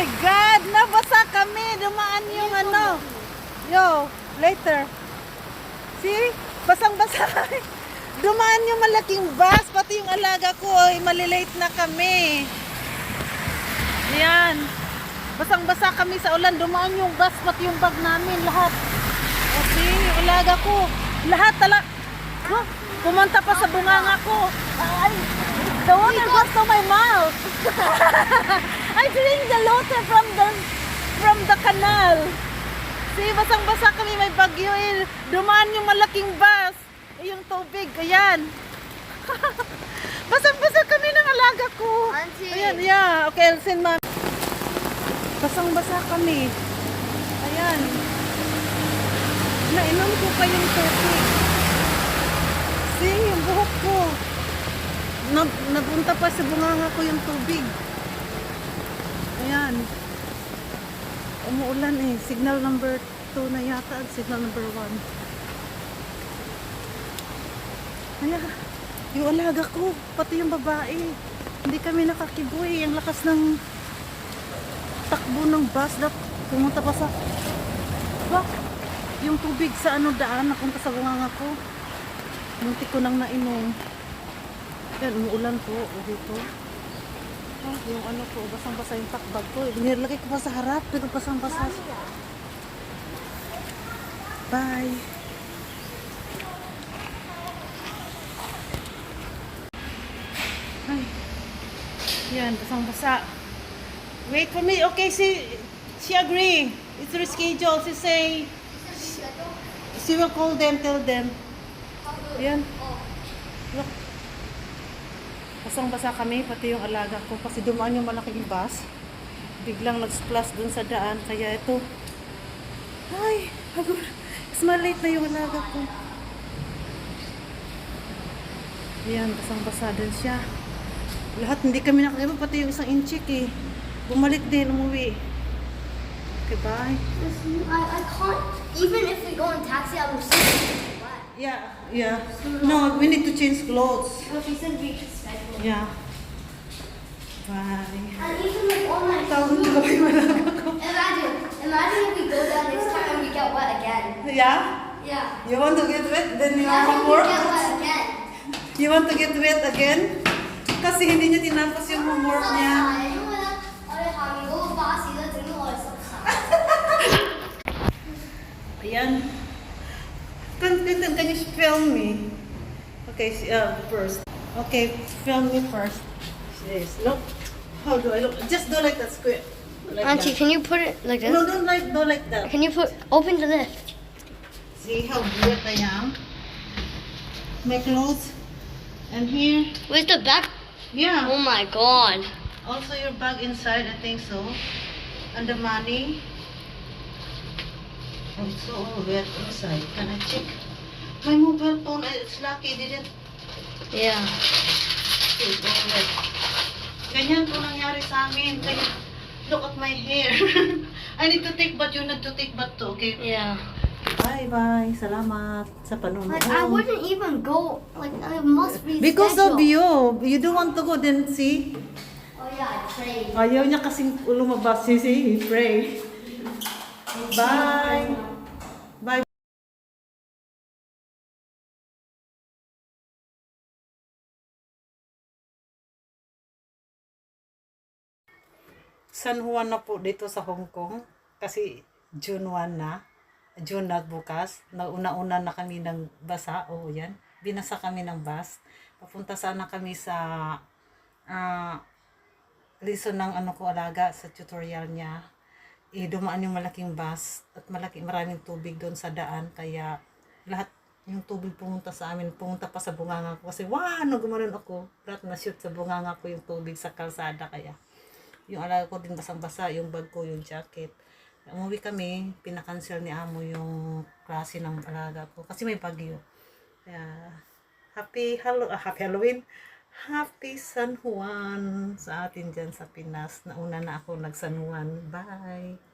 my God! Nabasa kami! Dumaan yung ano. Yo, later. See? Basang-basa kami. Dumaan yung malaking bus. Pati yung alaga ko. Ay, malilate na kami. Yan. Basang-basa kami sa ulan. Dumaan yung bus. Pati yung bag namin. Lahat. O, see? Yung alaga ko. Lahat tala. Huh? Pumunta pa sa bunganga ko. Ay, the water goes to my mouth. I drink the water from the from the canal. See, basang-basa kami may bagyo eh. Dumaan yung malaking bus. Eh, yung tubig, ayan. Basang-basa kami ng alaga ko. Auntie. Ayan, yeah. Okay, I'll send mom. Basang-basa kami. Ayan. Nainom ko pa yung tubig. See, yung buhok ko. Na, napunta pa sa bunganga ko yung tubig. Ayan. Umuulan eh. Signal number 2 na yata at signal number 1. Ayan. Yung alaga ko, pati yung babae. Hindi kami nakakiboy. Ang lakas ng takbo ng bus. Dap, pumunta pa sa... Ba? Yung tubig sa ano daan, napunta sa bunganga ko. Munti ko nang nainom. Yan, umuulan po o dito. Ah, yung ano ko, basang-basa yung takbag ko. Nilagay ko pa sa harap, pero basang-basa. Bye. Ay. Yan, basang-basa. Wait for me. Okay, she, she agree. It's rescheduled. She say, she will call them, tell them. Yan. Look. Basang-basa kami, pati yung alaga ko. Kasi dumaan yung malaking bus. Biglang nag-splash dun sa daan. Kaya ito. Ay, hagod. Mas maliit na yung alaga ko. Yan, basang-basa din siya. Lahat hindi kami nakakita, pati yung isang inchik eh. Bumalik din, umuwi. Okay, bye. I, I can't. Even if we go in taxi, I will still wet. Yeah, yeah. No, we need to change clothes. Schedule. Yeah. Bye. And even like all my alaga ko? Imagine, imagine if we go down next time and we get wet again. Yeah? Yeah. You want to get wet? Then you have homework? get wet again. You want to get wet again? Kasi hindi niya tinapos yung homework niya. Ayan. Can, can, can you film me? Okay, uh, first. Okay, film me first. Yes, look. How do I look? Just do like that square. Like Auntie, that. can you put it like this? No, don't like, don't like that. Can you put open the lift? See how wet I am? My clothes. And here, Where's the back? yeah. Oh my god. Also your bag inside, I think so. And the money. Also wet inside. Can I check? My mobile phone, it's lucky, didn't Yeah. it's all wet. Ganyan po nangyari sa amin. Kaya, look at my hair. I need to take bath, you need to take bath too, okay? Yeah. Bye-bye. Salamat sa panonood. Like I wouldn't even go. Like I must be. Because of you. You don't want to go, then see? Oh yeah, I prayed. Ayaw niya kasing lumabas. See, he pray. Bye. Bye. San Juan na po dito sa Hong Kong. Kasi June 1 na. June na bukas. Nauna-una na kami ng basa. O yan. Binasa kami ng bus. Papunta sana kami sa ah reason ng ano ko alaga sa tutorial niya. Eh, dumaan yung malaking bus at malaki, maraming tubig doon sa daan. Kaya lahat yung tubig pumunta sa amin, pumunta pa sa bunganga ko. Kasi, wow, ano gumanon ako. Lahat na shoot sa bunganga ko yung tubig sa kalsada. Kaya, yung alaga ko din basang-basa, yung bag ko, yung jacket. Umuwi kami, pinakancel ni Amo yung klase ng alaga ko. Kasi may bagyo. Kaya, happy, Hallow, ah, happy Halloween. Happy San Juan sa atin dyan sa Pinas. Nauna na ako nag San Juan. Bye!